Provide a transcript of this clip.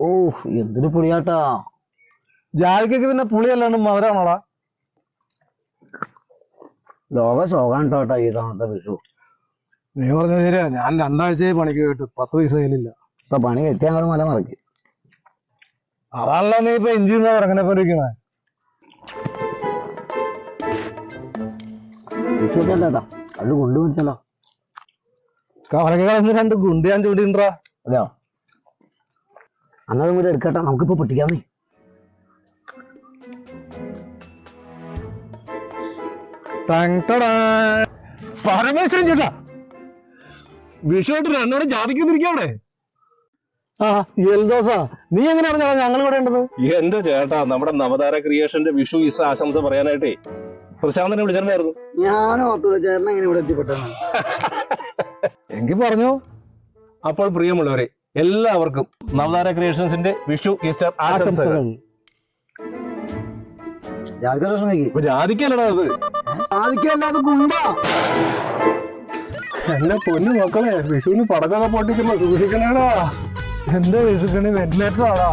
ഓ എന്തൊരു പുളിയാട്ടാ. ജാതിക്കൊക്കെ പിന്നെ പുളിയല്ലാണ്ട് മധുരമാണോടാ? ലോക ശോകാൻ കേട്ടോ ഈ തവണത്തെ വിഷു. നീ പറഞ്ഞ ശരിയാ. ഞാൻ രണ്ടാഴ്ചയായി പണിക്ക് കേട്ടു. പത്ത് പൈസ കയ്യിലില്ല. ഇപ്പൊ പണി കെട്ടിയാൽ അങ്ങോട്ട് മല മറക്കി. അതാണല്ലോ നീ ഇപ്പൊ എഞ്ചിൻ ഇറങ്ങനെ പോയിരിക്കണേ വിഷുട്ടല്ലേട്ടാ അത് കൊണ്ടുപോയിട്ടല്ലോ കവലക്ക് കളഞ്ഞ് രണ്ട് ഗുണ്ട് ഞാൻ ചൂടിണ്ടാ അതെയോ? അന്നതും കൂടി എടുക്കട്ടെ നമുക്കിപ്പോ പൊട്ടിക്കാമേ പരമേശ്വരൻ ചേട്ടാ. വിഷുവായിട്ട് രണ്ടോടെ ജാതിക്കുന്നിരിക്കവിടെ ആ എൽദോസാ. നീ എങ്ങനെ അറിഞ്ഞാ ഞങ്ങൾ ഇവിടെ ഉണ്ടത്? എന്റെ ചേട്ടാ നമ്മുടെ നവതാര ക്രിയേഷന്റെ വിഷു ഈസ ആശംസ പറയാനായിട്ടേ. പ്രശാന്തനെ വിളിച്ചിട്ടുണ്ടായിരുന്നു. ഞാൻ ഓർത്തുള്ള ചേട്ടൻ എങ്ങനെ ഇവിടെ എത്തിപ്പെട്ടെന്ന് എങ്കി പറഞ്ഞു. അപ്പോൾ പ്രിയമുള്ളവരെ എല്ലാവർക്കും നവതാര ക്രിയേഷൻസിന്റെ വിഷു ഈസ്റ്റർ ആശംസകൾ. ജാതിക്കല്ലടാ അത്. ജാതിക്കല്ലാതെ ഗുണ്ടാ. എന്റെ പൊന്നു മക്കളെ വിഷുവിന് പടക്കൊക്കെ പൊട്ടിക്കുമ്പോ സൂക്ഷിക്കണേടാ. എന്റെ വിഷുക്കണി വെന്റിലേറ്റർ ആടാ